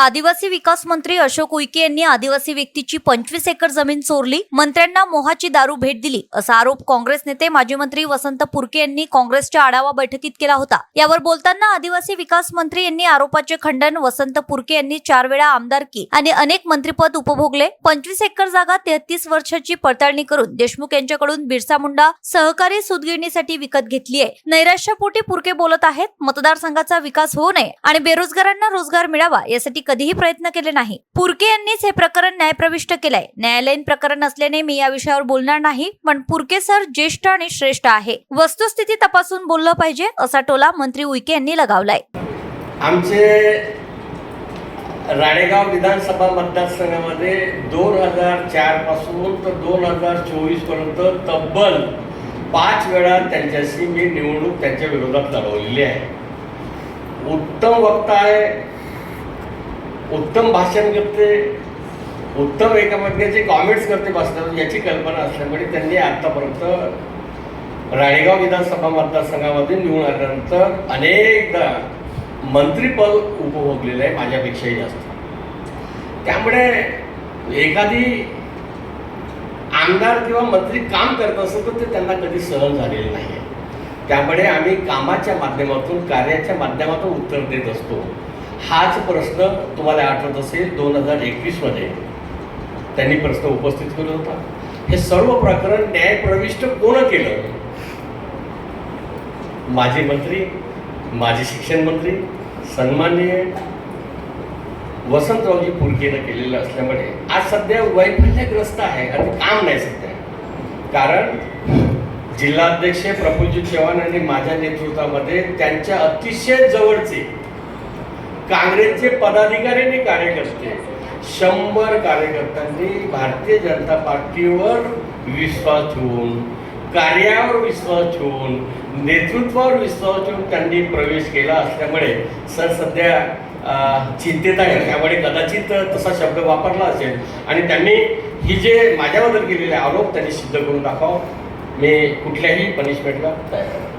आदिवासी विकास मंत्री अशोक उईके यांनी आदिवासी व्यक्तीची पंचवीस एकर जमीन चोरली. मंत्र्यांना मोहाची दारू भेट दिली असा आरोप काँग्रेस नेते माजी मंत्री वसंत पुरके यांनी काँग्रेसच्या आढावा बैठकीत केला होता. यावर बोलताना आदिवासी विकास मंत्री यांनी आरोपाचे खंडन वसंत पुरके यांनी चार वेळा आमदारकी आणि अनेक मंत्रीपद उपभोगले. पंचवीस एकर जागा तेहतीस वर्षाची पडताळणी करून देशमुख यांच्याकडून बिरसा मुंडा सहकारी सुदगिरणीसाठी विकत घेतली आहे नैराश्यापोटी पुरके बोलत आहेत मतदारसंघाचा विकास होऊ नये आणि बेरोजगारांना रोजगार मिळावा यासाठी कधीही प्रयत्न केले नाही. पुरके यांनीच हे प्रकरण न्यायप्रविष्ट केलंय. न्यायालयीन प्रकरण असल्याने मी या विषयावर बोलणार नाही पण पुरके सर ज्येष्ठ आणि श्रेष्ठ आहे. वस्तुस्थिती तपासून बोललं पाहिजे असा टोला मंत्री उईके यांनी लगावलाय. आमचे राळेगाव विधानसभा मतदारसंघामध्ये दोन हजार चारपासून तर दोन हजार चोवीसपर्यंत तब्बल पाच वेळा त्यांच्याशी मी निवडणूक त्यांच्या विरोधात लढवलेली आहे. उत्तम वक्ता आहे उत्तम भाषण करते उत्तम एकामेकाचे कॉमेंट्स करते बसतात याची कल्पना असल्यामुळे त्यांनी आतापर्यंत राळेगाव विधानसभा मतदारसंघामध्ये निवडून आल्यानंतर अनेकदा मंत्रीपद उपभोगलेलं आहे माझ्यापेक्षाही जास्त. त्यामुळे एखादी आमदार किंवा मंत्री काम करत असेल तर ते त्यांना कधी सहन झालेलं नाही आहे त्यामुळे आम्ही कामाच्या माध्यमातून कार्याच्या माध्यमातून उत्तर देत असतो. हाच प्रश्न तुम्हाला आठवत असेल दोन हजार एकवीसमध्ये. त्यांनी प्रश्न उपस्थित केला होता. हे सर्व प्रकरण न्यायप्रविष्ट कोण केलं? माजी मंत्री माजी शिक्षण मंत्री सन्माननीय वसंतरावजी पुरकेनं केलेलं असल्यामुळे आज सध्या वैफल्यग्रस्त आहे आणि काम नाही सध्या. कारण जिल्हाध्यक्ष प्रफुल्लजी चव्हाण आणि माझ्या नेतृत्वामध्ये त्यांच्या अतिशय जवळचे काँग्रेसचे पदाधिकारी आणि कार्यकर्ते. शंभर कार्यकर्त्यांनी भारतीय जनता पार्टीवर विश्वास ठेवून कार्यावर विश्वास ठेवून नेतृत्वावर विश्वास ठेवून त्यांनी प्रवेश केला असल्यामुळे सर सध्या चिंतेत आहे त्यामुळे कदाचित तसा शब्द वापरला असेल. आणि त्यांनी ही जे माझ्याबद्दल केलेले आरोप त्यांनी सिद्ध करून दाखवा मी कुठल्याही पनिशमेंटला तयार